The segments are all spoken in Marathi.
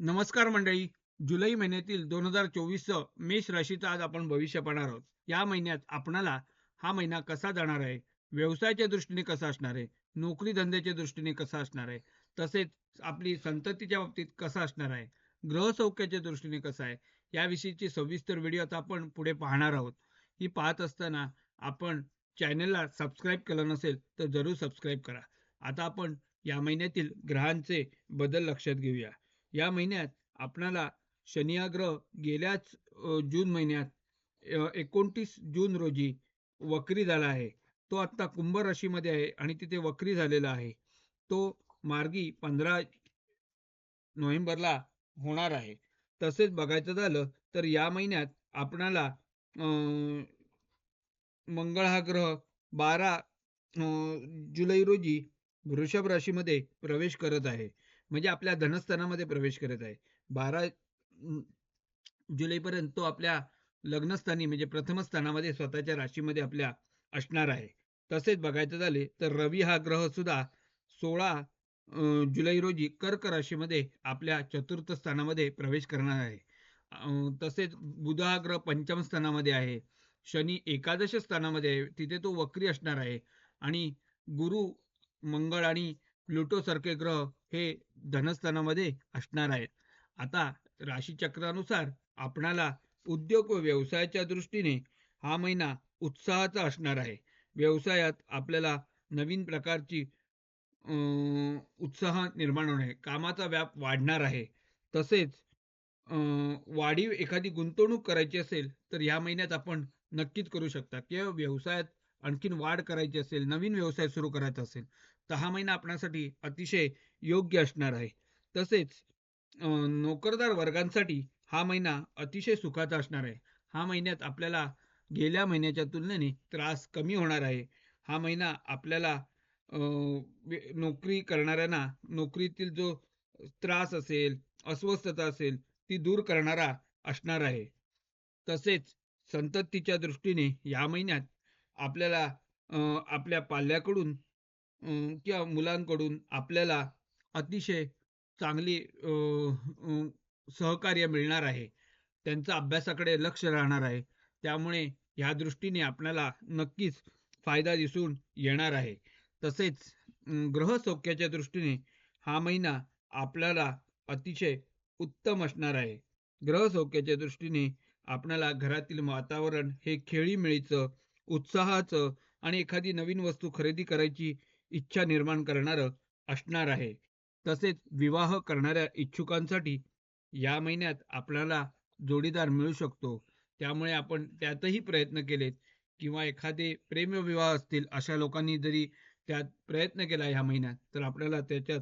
नमस्कार मंडळी. जुलै महिन्यातील दोन हजार चोवीस मेष राशीचं आज आपण भविष्य पाहणार आहोत. या महिन्यात आपणाला हा महिना कसा जाणार आहे? व्यवसायाच्या दृष्टीने कसा असणार आहे? नोकरी धंद्याच्या दृष्टीने कसा असणार आहे? तसेच आपली संततीच्या बाबतीत कसा असणार आहे? ग्रहसौख्याच्या दृष्टीने कसा आहे? याविषयीची सविस्तर व्हिडिओ आता आपण पुढे पाहणार आहोत. ही पाहत असताना आपण चॅनलला सबस्क्राईब केलं नसेल तर जरूर सबस्क्राईब करा. आता आपण या महिन्यातील ग्रहांचे बदल लक्षात घेऊया. या महिन्यात आपणाला शनियाग्रह गेल्याच जून महिन्यात एकोणतीस जून रोजी वक्री झाला आहे. तो आत्ता कुंभ राशीमध्ये आहे आणि तिथे वक्री झालेला आहे. तो मार्गी पंधरा नोव्हेंबरला होणार आहे. तसेच बघायचं झालं तर या महिन्यात आपणाला अं, मंगळ हा ग्रह बारा जुलै रोजी वृषभ राशीमध्ये प्रवेश करत आहे. म्हणजे आपल्या धनस्थानामध्ये प्रवेश करत आहे. बारा जुलैपर्यंत तो आपल्या लग्नस्थानी म्हणजे प्रथम स्थानामध्ये स्वतःच्या राशीमध्ये आपल्या असणार आहे. तसेच बघायचं झाले तर रवी हा ग्रह सुद्धा सोळा जुलै रोजी कर्क राशीमध्ये आपल्या चतुर्थ स्थानामध्ये प्रवेश करणार आहे. अं, तसेच बुध हा ग्रह पंचम स्थानामध्ये आहे. शनी एकादश स्थानामध्ये आहे. तिथे तो वक्री असणार आहे. आणि गुरु मंगळ आणि प्लुटो सारखे ग्रह हे धनस्थानामध्ये असणार आहेत. आता राशीचक्रानुसार आपणाला उद्योग व व्यवसायाच्या दृष्टीने हा महिना उत्साहाचा असणार आहे. व्यवसायात आपल्याला नवीन प्रकारची उत्साह निर्माण होणार आहे कामाचा व्याप वाढणार आहे. तसेच वाढीव एखादी गुंतवणूक करायची असेल तर या महिन्यात आपण नक्कीच करू शकता. किंवा व्यवसायात आणखीन वाढ करायची असेल नवीन व्यवसाय सुरू करायचा असेल तर हा महिना आपणासाठी अतिशय योग्य असणार आहे. तसेच अं, नोकरदार वर्गांसाठी हा महिना अतिशय सुखाचा असणार आहे. हा महिन्यात आपल्याला गेल्या महिन्याच्या तुलनेने त्रास कमी होणार आहे. हा महिना आपल्याला अं, नोकरी करणाऱ्यांना नोकरीतील जो त्रास असेल अस्वस्थता असेल ती दूर करणारा असणार आहे. तसेच संततीच्या दृष्टीने या महिन्यात आपल्याला अं, आपल्या पाल्याकडून अं, किंवा मुलांकडून आपल्याला अतिशय चांगली सहकार्य मिळणार आहे. त्यांचा अभ्यासाकडे लक्ष राहणार आहे. त्यामुळे ह्या दृष्टीने आपल्याला नक्कीच फायदा दिसून येणार आहे. तसेच ग्रहसौख्याच्या दृष्टीने हा महिना आपल्याला अतिशय उत्तम असणार आहे. ग्रहसौख्याच्या दृष्टीने आपल्याला घरातील वातावरण हे खेळीमेळीचं उत्साहाचं आणि एखादी नवीन वस्तू खरेदी करायची इच्छा निर्माण करणारं असणार आहे. तसेच विवाह करणाऱ्या इच्छुकांसाठी या महिन्यात आपल्याला जोडीदार मिळू शकतो. त्यामुळे आपण त्यातही प्रयत्न केलेत किंवा एखादे प्रेमविवाह असतील अशा लोकांनी जरी त्यात प्रयत्न केला ह्या महिन्यात तर आपल्याला त्याच्यात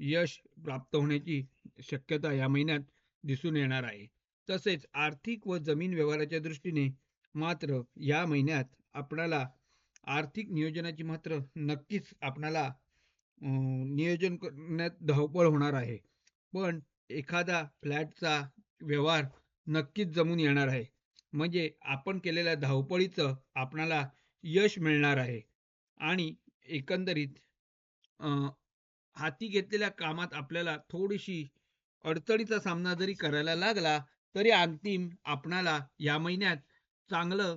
यश प्राप्त होण्याची शक्यता या महिन्यात दिसून येणार आहे. तसेच आर्थिक व जमीन व्यवहाराच्या दृष्टीने मात्र या महिन्यात आपणाला आर्थिक नियोजनाची मात्र नक्कीच आपणाला नियोजन करण्यात धावपळ होणार आहे. पण एखादा फ्लॅटचा व्यवहार नक्कीच जमून येणार आहे. म्हणजे आपण केलेल्या धावपळीचं आपणाला यश मिळणार आहे. आणि एकंदरीत हाती घेतलेल्या कामात आपल्याला थोडीशी अडचणीचा सामना जरी करायला लागला तरी अंतिम आपणाला या महिन्यात चांगलं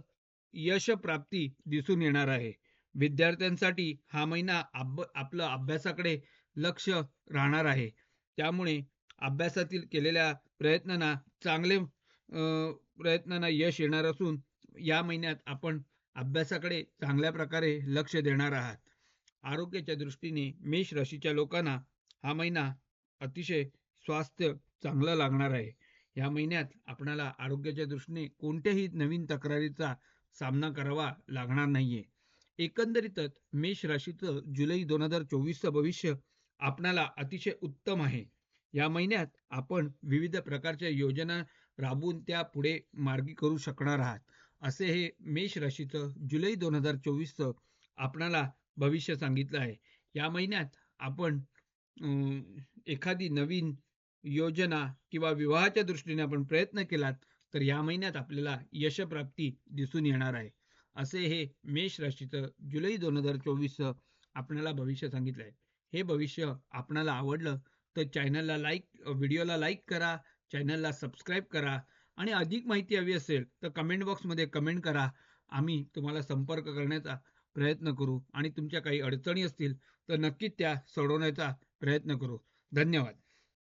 यश प्राप्ती दिसून येणार आहे. विद्यार्थ्यांसाठी हा महिना आपलं अभ्यासाकडे लक्ष राहणार आहे. त्यामुळे अभ्यासातील केलेल्या प्रयत्नांना चांगले अं, प्रयत्नांना यश येणार असून या महिन्यात आपण अभ्यासाकडे चांगल्या प्रकारे लक्ष देणार आहात. आरोग्याच्या दृष्टीने मेष राशीच्या लोकांना हा महिना अतिशय स्वास्थ्य चांगलं लागणार आहे. या महिन्यात आपणाला आरोग्याच्या दृष्टीने कोणत्याही नवीन तक्रारीचा सामना करावा लागणार नाहीये. एकंदरीतच मेष राशीचं जुलै दोन हजार चोवीसचं भविष्य आपणाला अतिशय उत्तम आहे. या महिन्यात आपण विविध प्रकारच्या योजना राबवून त्या पुढे मार्गी करू शकणार आहात. असे हे मेष राशीचं जुलै दोन हजार चोवीसचं आपणाला भविष्य सांगितलं आहे. या महिन्यात आपण एखादी नवीन योजना किंवा विवाहाच्या दृष्टीने आपण प्रयत्न केलात तर या महिन्यात आपल्याला यशप्राप्ती दिसून येणार आहे. असे हे मेष राशीचं जुलै दोन हजार चोवीसचं आपल्याला भविष्य सांगितलं आहे हे भविष्य आपणाला आवडलं तर चॅनलला लाईक व्हिडिओला लाईक करा चॅनलला सबस्क्राईब करा आणि अधिक माहिती हवी असेल तर कमेंट बॉक्समध्ये कमेंट करा. आम्ही तुम्हाला संपर्क करण्याचा प्रयत्न करू आणि तुमच्या काही अडचणी असतील तर नक्कीच त्या सोडवण्याचा प्रयत्न करू. धन्यवाद.